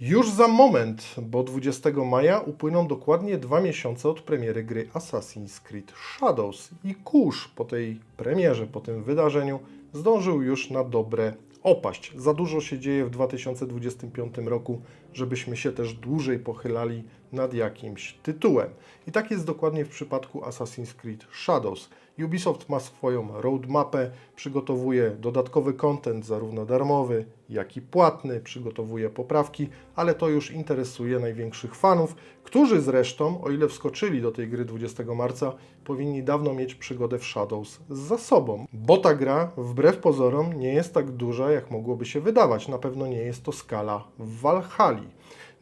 Już za moment, bo 20 maja upłyną dokładnie dwa miesiące od premiery gry Assassin's Creed Shadows i kurz po tej premierze, po tym wydarzeniu zdążył już na dobre opaść. Za dużo się dzieje w 2025 roku, żebyśmy się też dłużej pochylali nad jakimś tytułem. I tak jest dokładnie w przypadku Assassin's Creed Shadows. Ubisoft ma swoją roadmapę, przygotowuje dodatkowy content, zarówno darmowy, jak i płatny, przygotowuje poprawki, ale to już interesuje największych fanów, którzy zresztą, o ile wskoczyli do tej gry 20 marca, powinni dawno mieć przygodę w Shadows za sobą. Bo ta gra, wbrew pozorom, nie jest tak duża, jak mogłoby się wydawać. Na pewno nie jest to skala w Valhalla.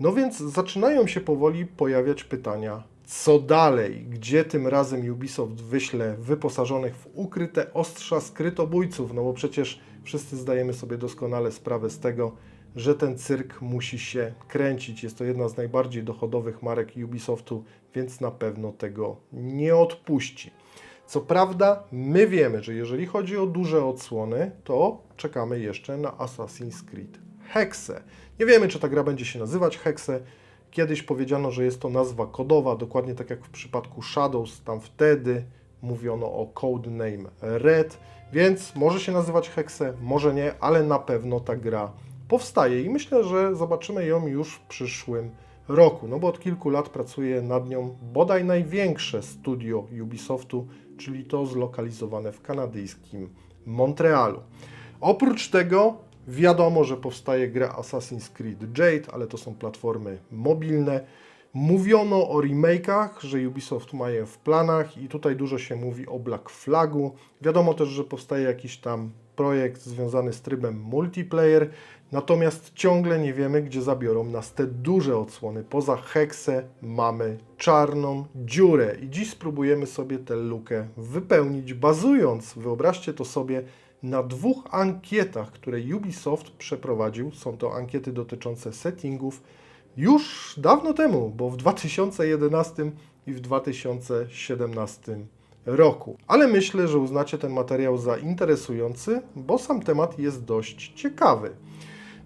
No więc zaczynają się powoli pojawiać pytania, co dalej? Gdzie tym razem Ubisoft wyśle wyposażonych w ukryte ostrza skrytobójców? No bo przecież wszyscy zdajemy sobie doskonale sprawę z tego, że ten cyrk musi się kręcić. Jest to jedna z najbardziej dochodowych marek Ubisoftu, więc na pewno tego nie odpuści. Co prawda, my wiemy, że jeżeli chodzi o duże odsłony, to czekamy jeszcze na Assassin's Creed Hexe. Nie wiemy, czy ta gra będzie się nazywać Hexe. Kiedyś powiedziano, że jest to nazwa kodowa, dokładnie tak jak w przypadku Shadows, tam wtedy mówiono o codename Red, więc może się nazywać Hexe, może nie, ale na pewno ta gra powstaje i myślę, że zobaczymy ją już w przyszłym roku, no bo od kilku lat pracuje nad nią bodaj największe studio Ubisoftu, czyli to zlokalizowane w kanadyjskim Montrealu. Oprócz tego wiadomo, że powstaje gra Assassin's Creed Jade, ale to są platformy mobilne. Mówiono o remake'ach, że Ubisoft ma je w planach i tutaj dużo się mówi o Black Flagu. Wiadomo też, że powstaje jakiś tam projekt związany z trybem multiplayer, natomiast ciągle nie wiemy, gdzie zabiorą nas te duże odsłony. Poza Hexe mamy czarną dziurę i dziś spróbujemy sobie tę lukę wypełnić, bazując, wyobraźcie to sobie, na dwóch ankietach, które Ubisoft przeprowadził. Są to ankiety dotyczące settingów już dawno temu, bo w 2011 i w 2017 roku. Ale myślę, że uznacie ten materiał za interesujący, bo sam temat jest dość ciekawy.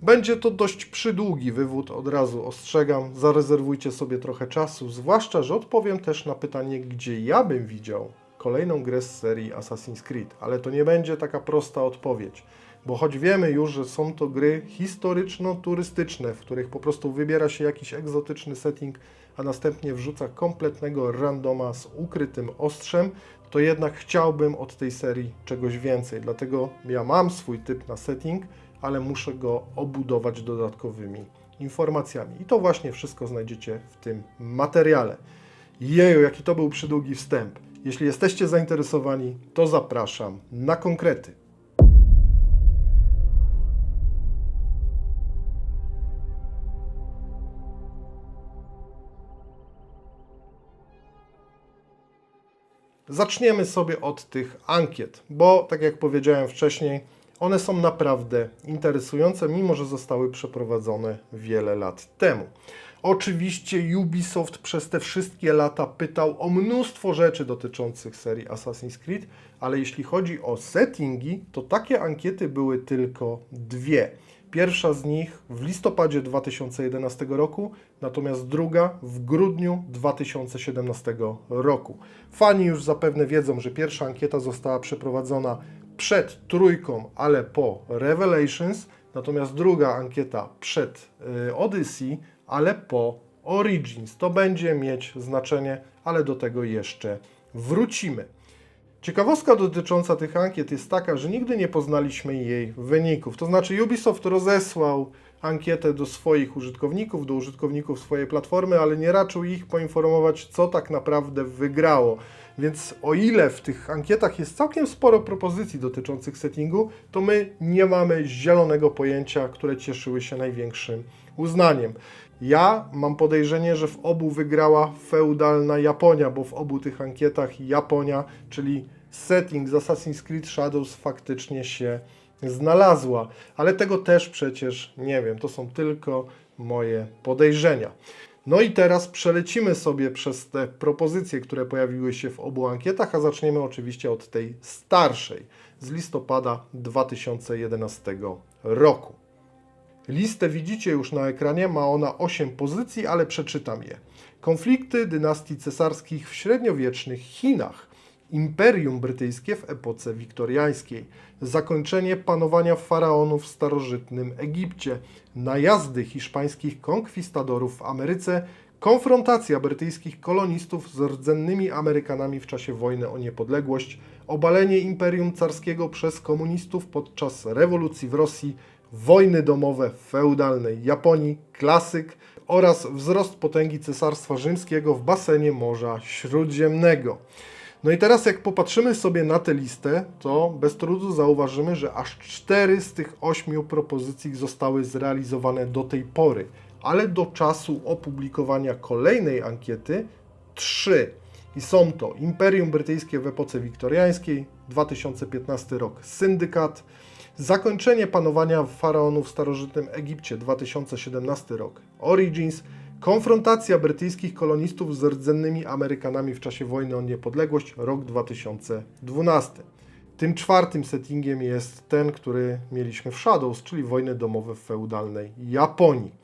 Będzie to dość przydługi wywód, od razu ostrzegam. Zarezerwujcie sobie trochę czasu, zwłaszcza, że odpowiem też na pytanie, gdzie ja bym widział kolejną grę z serii Assassin's Creed. Ale to nie będzie taka prosta odpowiedź, bo choć wiemy już, że są to gry historyczno-turystyczne, w których po prostu wybiera się jakiś egzotyczny setting, a następnie wrzuca kompletnego randoma z ukrytym ostrzem, to jednak chciałbym od tej serii czegoś więcej. Dlatego ja mam swój typ na setting, ale muszę go obudować dodatkowymi informacjami. I to właśnie wszystko znajdziecie w tym materiale. Jeju, jaki to był przydługi wstęp. Jeśli jesteście zainteresowani, to zapraszam na konkrety. Zaczniemy sobie od tych ankiet, bo tak jak powiedziałem wcześniej, one są naprawdę interesujące, mimo że zostały przeprowadzone wiele lat temu. Oczywiście Ubisoft przez te wszystkie lata pytał o mnóstwo rzeczy dotyczących serii Assassin's Creed, ale jeśli chodzi o settingi, to takie ankiety były tylko dwie. Pierwsza z nich w listopadzie 2011 roku, natomiast druga w grudniu 2017 roku. Fani już zapewne wiedzą, że pierwsza ankieta została przeprowadzona przed trójką, ale po Revelations, natomiast druga ankieta przed y, Odyssey, ale po Origins. To będzie mieć znaczenie, ale do tego jeszcze wrócimy. Ciekawostka dotycząca tych ankiet jest taka, że nigdy nie poznaliśmy jej wyników. To znaczy Ubisoft rozesłał ankietę do swoich użytkowników, do użytkowników swojej platformy, ale nie raczył ich poinformować, co tak naprawdę wygrało. Więc o ile w tych ankietach jest całkiem sporo propozycji dotyczących settingu, to my nie mamy zielonego pojęcia, które cieszyły się największym uznaniem. Ja mam podejrzenie, że w obu wygrała feudalna Japonia, bo w obu tych ankietach Japonia, czyli setting z Assassin's Creed Shadows faktycznie się znalazła, ale tego też przecież nie wiem, to są tylko moje podejrzenia. No i teraz przelecimy sobie przez te propozycje, które pojawiły się w obu ankietach, a zaczniemy oczywiście od tej starszej z listopada 2011 roku. Listę widzicie już na ekranie, ma ona 8 pozycji, ale przeczytam je. Konflikty dynastii cesarskich w średniowiecznych Chinach. Imperium Brytyjskie w epoce wiktoriańskiej, zakończenie panowania faraonów w starożytnym Egipcie, najazdy hiszpańskich konkwistadorów w Ameryce, konfrontacja brytyjskich kolonistów z rdzennymi Amerykanami w czasie wojny o niepodległość, obalenie Imperium Carskiego przez komunistów podczas rewolucji w Rosji, wojny domowe w feudalnej Japonii, klasyk oraz wzrost potęgi Cesarstwa Rzymskiego w basenie Morza Śródziemnego. No i teraz jak popatrzymy sobie na tę listę, to bez trudu zauważymy, że aż cztery z tych ośmiu propozycji zostały zrealizowane do tej pory, ale do czasu opublikowania kolejnej ankiety trzy. I są to Imperium Brytyjskie w epoce wiktoriańskiej, 2015 rok Syndykat, zakończenie panowania faraonów w starożytnym Egipcie, 2017 rok Origins, Konfrontacja brytyjskich kolonistów z rdzennymi Amerykanami w czasie wojny o niepodległość, rok 2012. Tym czwartym settingiem jest ten, który mieliśmy w Shadows, czyli wojny domowe w feudalnej Japonii.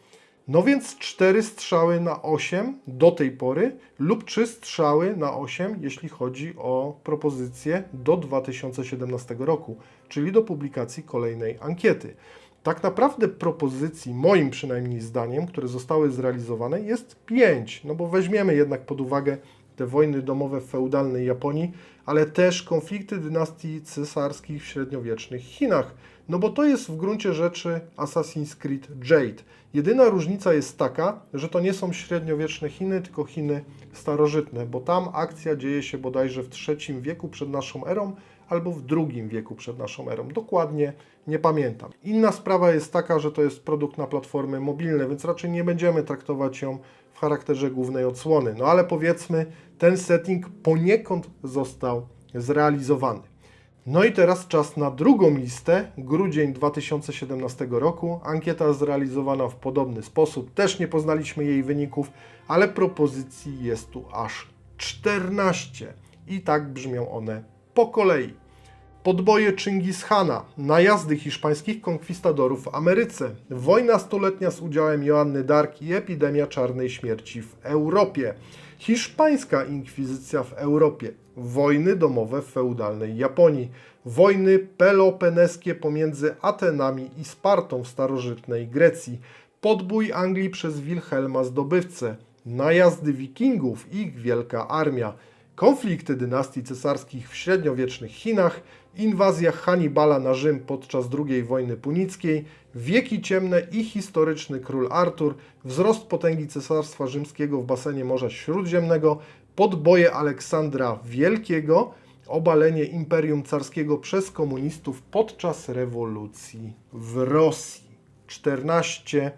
No więc 4 strzały na 8 do tej pory lub 3 strzały na 8, jeśli chodzi o propozycje do 2017 roku, czyli do publikacji kolejnej ankiety. Tak naprawdę propozycji, moim przynajmniej zdaniem, które zostały zrealizowane, jest pięć. No bo weźmiemy jednak pod uwagę te wojny domowe w feudalnej Japonii, ale też konflikty dynastii cesarskich w średniowiecznych Chinach. No bo to jest w gruncie rzeczy Assassin's Creed Jade. Jedyna różnica jest taka, że to nie są średniowieczne Chiny, tylko Chiny starożytne, bo tam akcja dzieje się bodajże w III wieku przed naszą erą, albo w II wieku przed naszą erą. Dokładnie nie pamiętam. Inna sprawa jest taka, że to jest produkt na platformy mobilne, więc raczej nie będziemy traktować ją w charakterze głównej odsłony. No ale powiedzmy, ten setting poniekąd został zrealizowany. No i teraz czas na drugą listę, grudzień 2017 roku. Ankieta zrealizowana w podobny sposób, też nie poznaliśmy jej wyników, ale propozycji jest tu aż 14 i tak brzmią one po kolei. Podboje Chingishana, najazdy hiszpańskich konkwistadorów w Ameryce, wojna stuletnia z udziałem Joanny Dark i epidemia czarnej śmierci w Europie, hiszpańska inkwizycja w Europie, wojny domowe w feudalnej Japonii, wojny peloponeskie pomiędzy Atenami i Spartą w starożytnej Grecji, podbój Anglii przez Wilhelma Zdobywcę, najazdy wikingów i ich wielka armia, konflikty dynastii cesarskich w średniowiecznych Chinach, inwazja Hannibala na Rzym podczas II wojny punickiej, wieki ciemne i historyczny król Artur, wzrost potęgi cesarstwa rzymskiego w basenie Morza Śródziemnego, podboje Aleksandra Wielkiego, obalenie Imperium Carskiego przez komunistów podczas rewolucji w Rosji. 14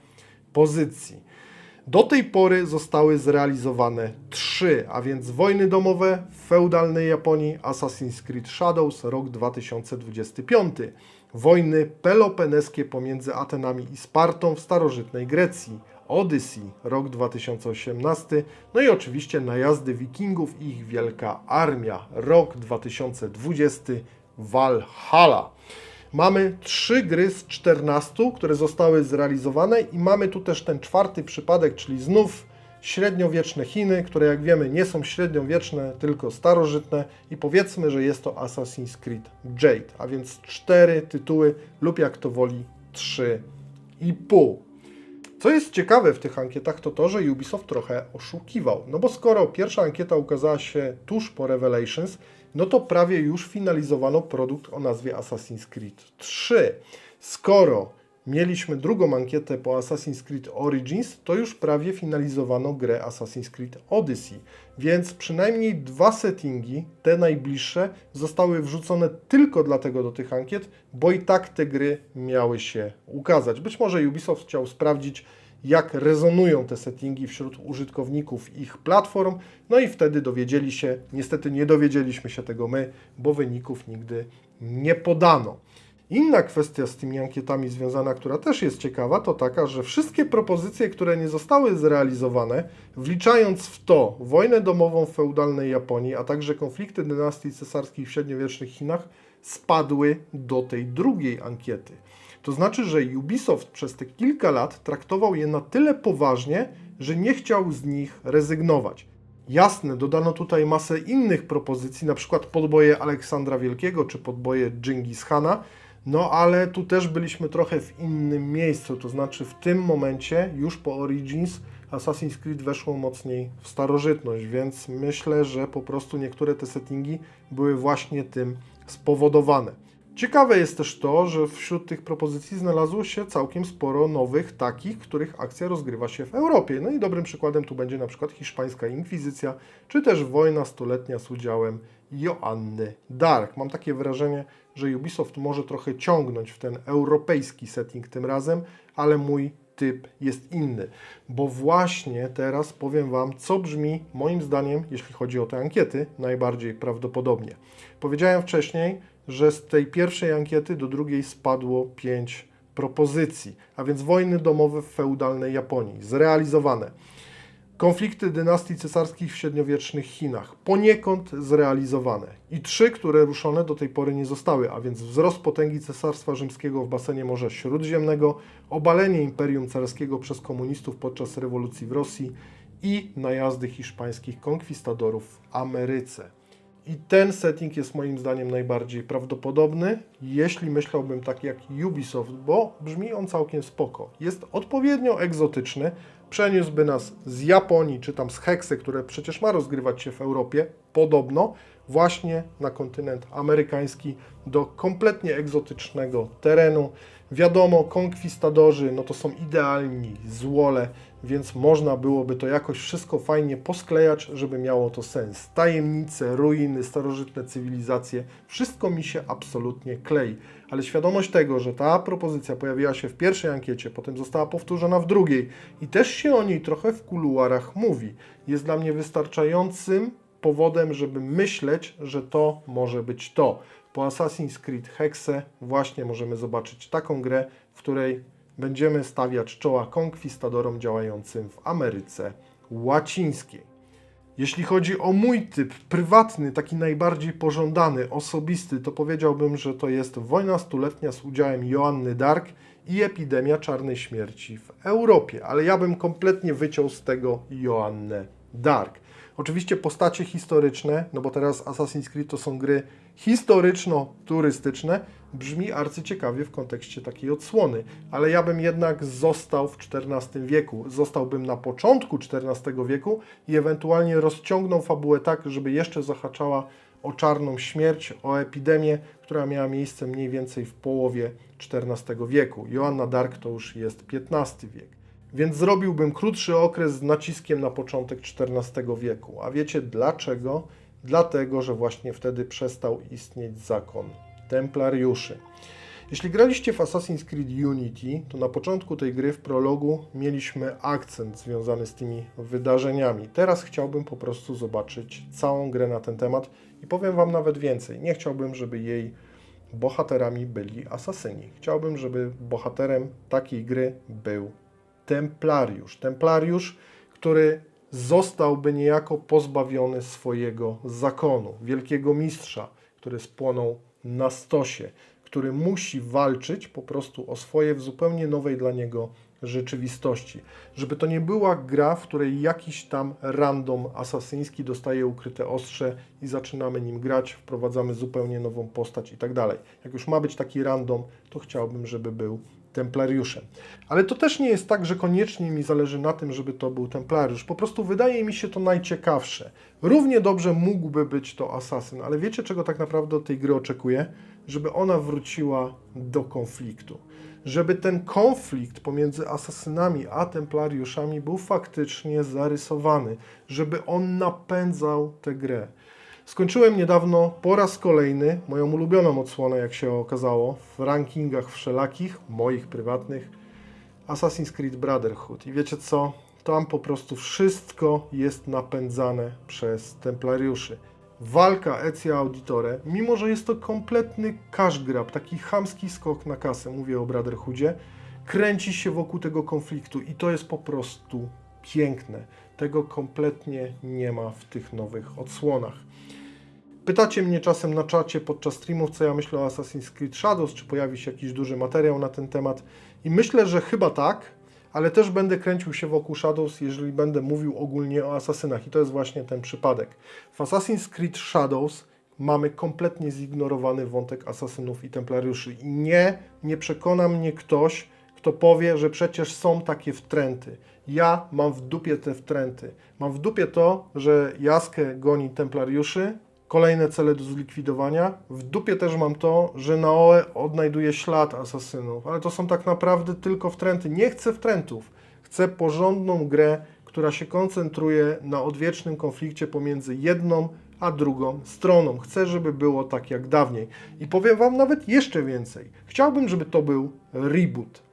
pozycji. Do tej pory zostały zrealizowane trzy, a więc wojny domowe w feudalnej Japonii, Assassin's Creed Shadows, rok 2025, wojny peloponeskie pomiędzy Atenami i Spartą w starożytnej Grecji, Odyssey, rok 2018, no i oczywiście najazdy wikingów i ich wielka armia, rok 2020, Valhalla. Mamy trzy gry z 14, które zostały zrealizowane i mamy tu też ten czwarty przypadek, czyli znów średniowieczne Chiny, które jak wiemy nie są średniowieczne, tylko starożytne i powiedzmy, że jest to Assassin's Creed Jade, a więc cztery tytuły lub jak to woli trzy i pół. Co jest ciekawe w tych ankietach, to to, że Ubisoft trochę oszukiwał. No bo skoro pierwsza ankieta ukazała się tuż po Revelations, no to prawie już finalizowano produkt o nazwie Assassin's Creed 3. Skoro mieliśmy drugą ankietę po Assassin's Creed Origins, to już prawie finalizowano grę Assassin's Creed Odyssey. Więc przynajmniej dwa settingi, te najbliższe, zostały wrzucone tylko dlatego do tych ankiet, bo i tak te gry miały się ukazać. Być może Ubisoft chciał sprawdzić, jak rezonują te settingi wśród użytkowników ich platform, no i wtedy dowiedzieli się, niestety nie dowiedzieliśmy się tego my, bo wyników nigdy nie podano. Inna kwestia z tymi ankietami związana, która też jest ciekawa, to taka, że wszystkie propozycje, które nie zostały zrealizowane, wliczając w to wojnę domową w feudalnej Japonii, a także konflikty dynastii cesarskich w średniowiecznych Chinach, spadły do tej drugiej ankiety. To znaczy, że Ubisoft przez te kilka lat traktował je na tyle poważnie, że nie chciał z nich rezygnować. Jasne, dodano tutaj masę innych propozycji, na przykład podboje Aleksandra Wielkiego czy podboje Dżingis Hana, no ale tu też byliśmy trochę w innym miejscu, to znaczy w tym momencie, już po Origins, Assassin's Creed weszło mocniej w starożytność, więc myślę, że po prostu niektóre te settingi były właśnie tym spowodowane. Ciekawe jest też to, że wśród tych propozycji znalazło się całkiem sporo nowych takich, których akcja rozgrywa się w Europie. No i dobrym przykładem tu będzie na przykład hiszpańska inkwizycja, czy też wojna stuletnia z udziałem Joanny Dark. Mam takie wrażenie, że Ubisoft może trochę ciągnąć w ten europejski setting tym razem, ale mój typ jest inny, bo właśnie teraz powiem Wam, co brzmi moim zdaniem, jeśli chodzi o te ankiety, najbardziej prawdopodobnie. Powiedziałem wcześniej, że z tej pierwszej ankiety do drugiej spadło 5 propozycji, a więc wojny domowe w feudalnej Japonii, zrealizowane. Konflikty dynastii cesarskich w średniowiecznych Chinach, poniekąd zrealizowane. I trzy, które ruszone do tej pory nie zostały, a więc wzrost potęgi Cesarstwa Rzymskiego w basenie Morza Śródziemnego, obalenie Imperium Carskiego przez komunistów podczas rewolucji w Rosji i najazdy hiszpańskich konkwistadorów w Ameryce. I ten setting jest moim zdaniem najbardziej prawdopodobny, jeśli myślałbym tak jak Ubisoft, bo brzmi on całkiem spoko. Jest odpowiednio egzotyczny, przeniósłby nas z Japonii, czy tam z Heksy, które przecież ma rozgrywać się w Europie, podobno, właśnie na kontynent amerykański, do kompletnie egzotycznego terenu. Wiadomo, konkwistadorzy, no to są idealni złole, więc można byłoby to jakoś wszystko fajnie posklejać, żeby miało to sens. Tajemnice, ruiny, starożytne cywilizacje, wszystko mi się absolutnie klei. Ale świadomość tego, że ta propozycja pojawiła się w pierwszej ankiecie, potem została powtórzona w drugiej i też się o niej trochę w kuluarach mówi, jest dla mnie wystarczającym powodem, żeby myśleć, że to może być to. Po Assassin's Creed Hexe właśnie możemy zobaczyć taką grę, w której będziemy stawiać czoła konkwistadorom działającym w Ameryce Łacińskiej. Jeśli chodzi o mój typ prywatny, taki najbardziej pożądany, osobisty, to powiedziałbym, że to jest wojna stuletnia z udziałem Joanny Dark i epidemia czarnej śmierci w Europie, ale ja bym kompletnie wyciął z tego Joannę Dark. Oczywiście postacie historyczne, no bo teraz Assassin's Creed to są gry historyczno-turystyczne, brzmi arcyciekawie w kontekście takiej odsłony, ale ja bym jednak został w XIV wieku, zostałbym na początku XIV wieku i ewentualnie rozciągnął fabułę tak, żeby jeszcze zahaczała o czarną śmierć, o epidemię, która miała miejsce mniej więcej w połowie XIV wieku. Joanna Dark to już jest XV wiek. Więc zrobiłbym krótszy okres z naciskiem na początek XIV wieku. A wiecie dlaczego? Dlatego, że właśnie wtedy przestał istnieć zakon templariuszy. Jeśli graliście w Assassin's Creed Unity, to na początku tej gry w prologu mieliśmy akcent związany z tymi wydarzeniami. Teraz chciałbym po prostu zobaczyć całą grę na ten temat i powiem Wam nawet więcej. Nie chciałbym, żeby jej bohaterami byli asasyni. Chciałbym, żeby bohaterem takiej gry był templariusz. Templariusz, który zostałby niejako pozbawiony swojego zakonu, wielkiego mistrza, który spłonął na stosie, który musi walczyć po prostu o swoje w zupełnie nowej dla niego rzeczywistości. Żeby to nie była gra, w której jakiś tam random asasyński dostaje ukryte ostrze i zaczynamy nim grać, wprowadzamy zupełnie nową postać i tak dalej. Jak już ma być taki random, to chciałbym, żeby był templariuszem. Ale to też nie jest tak, że koniecznie mi zależy na tym, żeby to był templariusz. Po prostu wydaje mi się to najciekawsze. Równie dobrze mógłby być to asasyn, ale wiecie, czego tak naprawdę od tej gry oczekuję? Żeby ona wróciła do konfliktu. Żeby ten konflikt pomiędzy asasynami a templariuszami był faktycznie zarysowany. Żeby on napędzał tę grę. Skończyłem niedawno po raz kolejny moją ulubioną odsłonę, jak się okazało, w rankingach wszelakich, moich prywatnych, Assassin's Creed Brotherhood. I wiecie co? Tam po prostu wszystko jest napędzane przez templariuszy. Walka Ezio Auditore, mimo że jest to kompletny cash grab, taki chamski skok na kasę, mówię o Brotherhoodzie, kręci się wokół tego konfliktu i to jest po prostu piękne. Tego kompletnie nie ma w tych nowych odsłonach. Pytacie mnie czasem na czacie podczas streamów, co ja myślę o Assassin's Creed Shadows, czy pojawi się jakiś duży materiał na ten temat. I myślę, że chyba tak, ale też będę kręcił się wokół Shadows, jeżeli będę mówił ogólnie o asasynach. I to jest właśnie ten przypadek. W Assassin's Creed Shadows mamy kompletnie zignorowany wątek asasynów i templariuszy. I nie, nie przekona mnie ktoś, kto powie, że przecież są takie wtręty. Ja mam w dupie te wtręty. Mam w dupie to, że Jaskę goni templariuszy, kolejne cele do zlikwidowania. W dupie też mam to, że Naoe odnajduje ślad asasynów, ale to są tak naprawdę tylko wtręty. Nie chcę wtrętów. Chcę porządną grę, która się koncentruje na odwiecznym konflikcie pomiędzy jedną a drugą stroną. Chcę, żeby było tak jak dawniej. I powiem Wam nawet jeszcze więcej. Chciałbym, żeby to był reboot.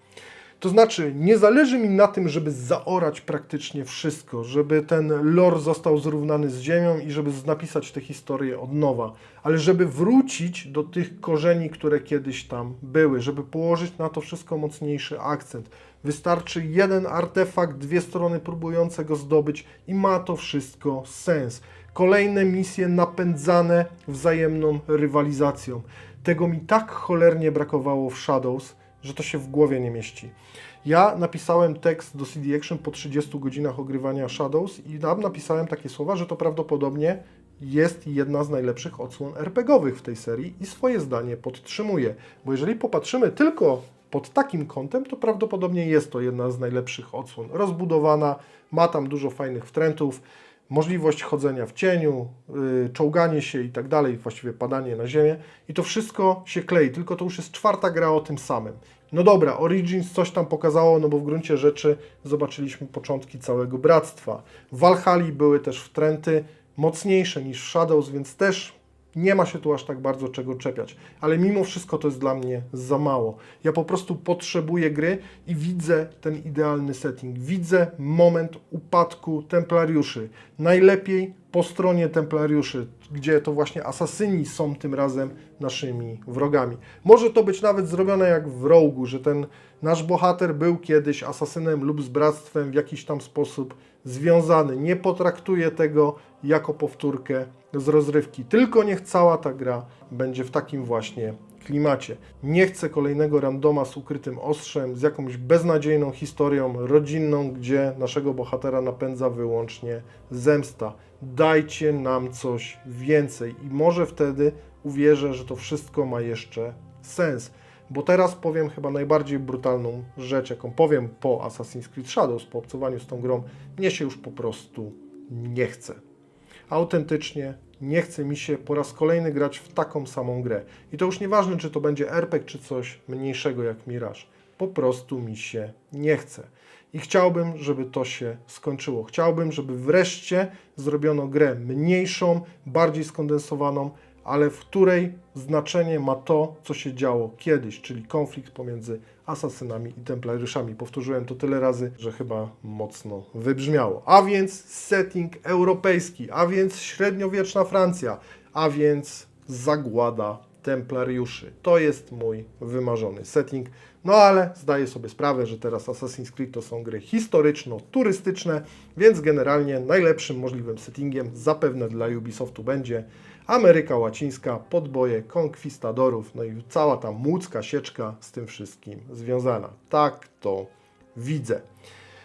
To znaczy, nie zależy mi na tym, żeby zaorać praktycznie wszystko, żeby ten lore został zrównany z ziemią i żeby napisać tę historię od nowa, ale żeby wrócić do tych korzeni, które kiedyś tam były, żeby położyć na to wszystko mocniejszy akcent. Wystarczy jeden artefakt, dwie strony próbujące go zdobyć i ma to wszystko sens. Kolejne misje napędzane wzajemną rywalizacją. Tego mi tak cholernie brakowało w Shadows, że to się w głowie nie mieści. Ja napisałem tekst do CD Action po 30 godzinach ogrywania Shadows i tam napisałem takie słowa, że to prawdopodobnie jest jedna z najlepszych odsłon RPGowych w tej serii i swoje zdanie podtrzymuję. Bo jeżeli popatrzymy tylko pod takim kątem, to prawdopodobnie jest to jedna z najlepszych odsłon. Rozbudowana, ma tam dużo fajnych wtrętów, możliwość chodzenia w cieniu, yy, czołganie się i tak dalej, właściwie padanie na ziemię i to wszystko się klei, tylko to już jest czwarta gra o tym samym. No dobra, Origins coś tam pokazało, no bo w gruncie rzeczy zobaczyliśmy początki całego bractwa. W Valhalla były też wtręty mocniejsze niż w Shadows, więc też nie ma się tu aż tak bardzo czego czepiać. Ale mimo wszystko to jest dla mnie za mało. Ja po prostu potrzebuję gry i widzę ten idealny setting. Widzę moment upadku templariuszy. Najlepiej po stronie templariuszy, gdzie to właśnie asasyni są tym razem naszymi wrogami. Może to być nawet zrobione jak w Rogu, że ten nasz bohater był kiedyś asasynem lub z bractwem w jakiś tam sposób związany. Nie potraktuję tego jako powtórkę z rozrywki. Tylko niech cała ta gra będzie w takim właśnie klimacie. Nie chcę kolejnego randoma z ukrytym ostrzem, z jakąś beznadziejną historią rodzinną, gdzie naszego bohatera napędza wyłącznie zemsta. Dajcie nam coś więcej i może wtedy uwierzę, że to wszystko ma jeszcze sens. Bo teraz powiem chyba najbardziej brutalną rzecz, jaką powiem po Assassin's Creed Shadows, po obcowaniu z tą grą. Mnie się już po prostu nie chce autentycznie nie chce mi się po raz kolejny grać w taką samą grę. I to już nieważne, czy to będzie RPG, czy coś mniejszego jak Mirage. Po prostu mi się nie chce. I chciałbym, żeby to się skończyło. Chciałbym, żeby wreszcie zrobiono grę mniejszą, bardziej skondensowaną, ale w której znaczenie ma to, co się działo kiedyś, czyli konflikt pomiędzy asasynami i templariuszami. Powtórzyłem to tyle razy, że chyba mocno wybrzmiało. A więc setting europejski, a więc średniowieczna Francja, a więc zagłada templariuszy. To jest mój wymarzony setting. No ale zdaję sobie sprawę, że teraz Assassin's Creed to są gry historyczno-turystyczne, więc generalnie najlepszym możliwym settingiem zapewne dla Ubisoftu będzie Ameryka Łacińska, podboje konkwistadorów, no i cała ta młódzka sieczka z tym wszystkim związana. Tak to widzę.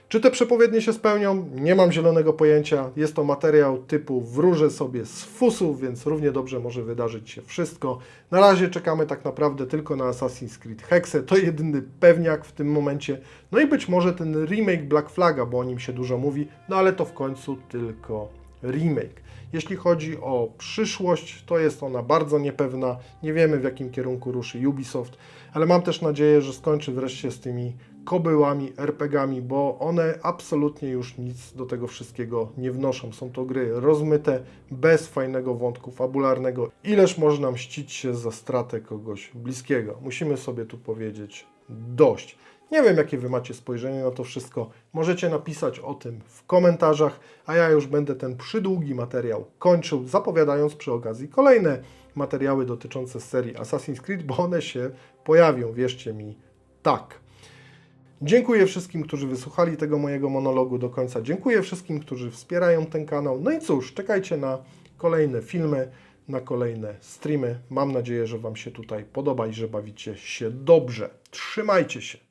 Czy te przepowiednie się spełnią? Nie mam zielonego pojęcia. Jest to materiał typu wróżę sobie z fusów, więc równie dobrze może wydarzyć się wszystko. Na razie czekamy tak naprawdę tylko na Assassin's Creed Hexe. To jedyny pewniak w tym momencie. No i być może ten remake Black Flaga, bo o nim się dużo mówi, no ale to w końcu tylko remake. Jeśli chodzi o przyszłość, to jest ona bardzo niepewna. Nie wiemy w jakim kierunku ruszy Ubisoft, ale mam też nadzieję, że skończy wreszcie z tymi kobyłami, RPGami, bo one absolutnie już nic do tego wszystkiego nie wnoszą. Są to gry rozmyte, bez fajnego wątku fabularnego. Ileż można mścić się za stratę kogoś bliskiego? Musimy sobie tu powiedzieć dość. Nie wiem, jakie Wy macie spojrzenie na to wszystko. Możecie napisać o tym w komentarzach, a ja już będę ten przydługi materiał kończył, zapowiadając przy okazji kolejne materiały dotyczące serii Assassin's Creed, bo one się pojawią, wierzcie mi, tak. Dziękuję wszystkim, którzy wysłuchali tego mojego monologu do końca. Dziękuję wszystkim, którzy wspierają ten kanał. No i cóż, czekajcie na kolejne filmy. na kolejne streamy. Mam nadzieję, że Wam się tutaj podoba i że bawicie się dobrze. Trzymajcie się!